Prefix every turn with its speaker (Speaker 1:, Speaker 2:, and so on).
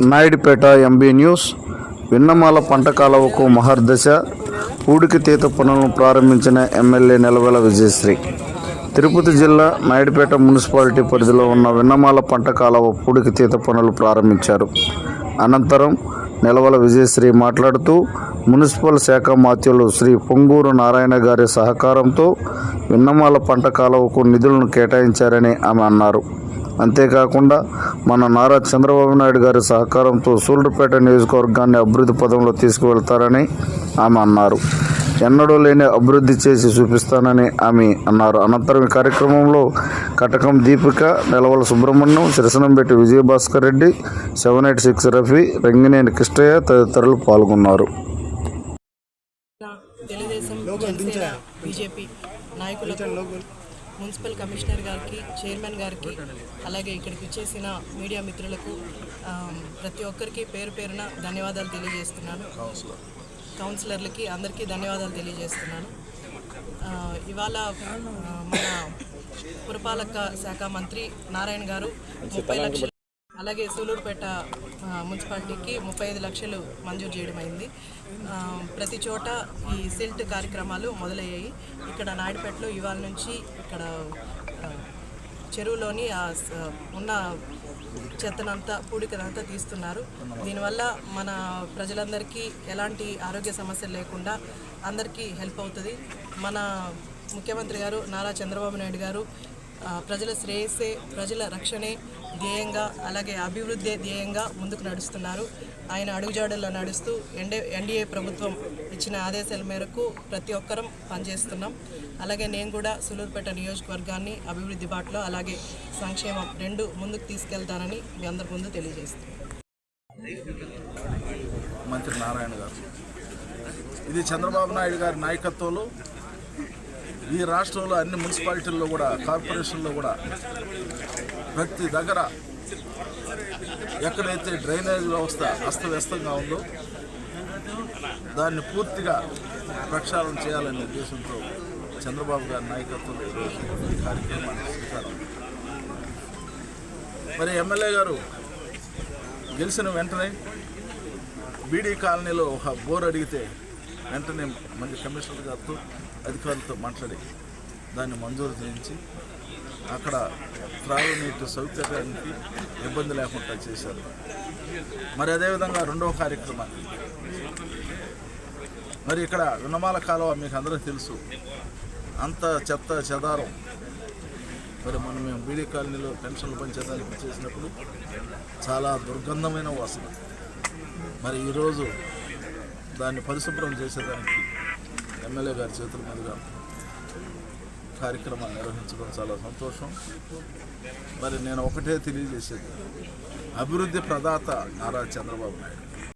Speaker 1: Naidupeta MB news. Vinnamala పంట కాలువకు మహర్దశ. పూడికి తీత పనులను ప్రారంభించిన ఎమ్మెల్యే నిలవెల విజయశ్రీ. తిరుపతి జిల్లా నాయుడుపేట మున్సిపాలిటీ పరిధిలో ఉన్న విన్నమాల పంట కాలువ పూడికి తీత పనులు ప్రారంభించారు. అనంతరం నిలవల విజయశ్రీ మాట్లాడుతూ మున్సిపల్ శాఖ మాత్యులు శ్రీ పొంగూరు నారాయణ గారి సహకారంతో విన్నమాల పంట కాలువకు నిధులను కేటాయించారని ఆమె అన్నారు. అంతేకాకుండా మన నారా చంద్రబాబు నాయుడు గారి సహకారంతో సూళ్ళూరుపేట నియోజకవర్గాన్ని అభివృద్ధి పదంలో తీసుకువెళ్తారని ఆమె అన్నారు. ఎన్నడూ లేని అభివృద్ధి చేసి చూపిస్తానని ఆమె అన్నారు. అనంతరం ఈ కార్యక్రమంలో Katakam Deepika Nelavala Subrahmanyam Sirasanambetti Vijayabhaskar Reddy seven eight six Rafi Rangineni Krishnaiah తదితరులు పాల్గొన్నారు.
Speaker 2: తెలుగుదేశం బీజేపీ నాయకులకు మున్సిపల్ కమిషనర్ గారికి చైర్మన్ గారికి అలాగే ఇక్కడికి వచ్చేసిన మీడియా మిత్రులకు ప్రతి ఒక్కరికి పేరు పేరున ధన్యవాదాలు తెలియజేస్తున్నాను. కౌన్సిలర్లకి అందరికీ ధన్యవాదాలు తెలియజేస్తున్నాను. ఇవాళ మన పురపాలక శాఖ మంత్రి నారాయణ గారు ముప్పై లక్షలు అలాగే సూలూరుపేట మున్సిపాలిటీకి ముప్పై ఐదు లక్షలు మంజూరు చేయడం అయింది ప్రతి చోట ఈ సిల్ట్ కార్యక్రమాలు మొదలయ్యాయి. ఇక్కడ నాయుడుపేటలో ఇవాళ నుంచి ఇక్కడ చెరువులోని ఉన్న చెత్తనంతా పూడికనంతా తీస్తున్నారు. దీనివల్ల మన ప్రజలందరికీ ఎలాంటి ఆరోగ్య సమస్యలు లేకుండా అందరికీ హెల్ప్ అవుతుంది. మన ముఖ్యమంత్రి గారు నారా చంద్రబాబు నాయుడు గారు ప్రజల శ్రేయస్సే ప్రజల రక్షణే ధ్యేయంగా అలాగే అభివృద్ధి ధ్యేయంగా ముందుకు నడుస్తున్నారు. ఆయన అడుగుజాడల్లో నడుస్తూ ఎన్డే ఎన్డీఏ ప్రభుత్వం ఇచ్చిన ఆదేశాల మేరకు ప్రతి ఒక్కరం పనిచేస్తున్నాం. అలాగే నేను కూడా సులూరుపేట నియోజకవర్గాన్ని అభివృద్ధి బాటలో అలాగే సంక్షేమం రెండు ముందుకు తీసుకెళ్తానని మీ అందరి ముందు తెలియజేస్తున్నాను.
Speaker 3: మంత్రి నారాయణ గారు. ఇది చంద్రబాబు నాయుడు గారి నాయకత్వంలో ఈ రాష్ట్రంలో అన్ని మున్సిపాలిటీల్లో కూడా కార్పొరేషన్లో కూడా ప్రతి దగ్గర ఎక్కడైతే డ్రైనేజ్ వ్యవస్థ అస్తవ్యస్తంగా ఉందో దాన్ని పూర్తిగా ప్రక్షాళన చేయాలనే ఉద్దేశంతో చంద్రబాబు గారి నాయకత్వంలో ఈరోజు ఈ కార్యక్రమాన్ని స్వీకారం. మరి ఎమ్మెల్యే గారు గెలిచిన వెంటనే బీడీ కాలనీలో ఒక బోర్ అడిగితే వెంటనే మంచి కమిషనర్ గారితో అధికారులతో మాట్లాడి దాన్ని మంజూరు చేయించి అక్కడ త్రాగునీటి సౌకర్యానికి ఇబ్బంది లేకుండా చేశారు. మరి అదేవిధంగా రెండవ కార్యక్రమాన్ని మరి ఇక్కడ వినమాల కాలువ మీకు అందరికీ తెలుసు. అంత చెత్త చెదారం. మరి మనం మేము బీడీ కాలనీలో పెన్షన్లు పనిచేయడానికి చేసినప్పుడు చాలా దుర్గంధమైన వాసన. మరి ఈరోజు దాన్ని పరిశుభ్రం చేసేదానికి ఎమ్మెల్యే గారి చేతుల మీదుగా కార్యక్రమాన్ని నిర్వహించడం చాలా సంతోషం. మరి నేను ఒకటే తెలియజేసేది. అభివృద్ధి ప్రదాత నారా చంద్రబాబు నాయుడు.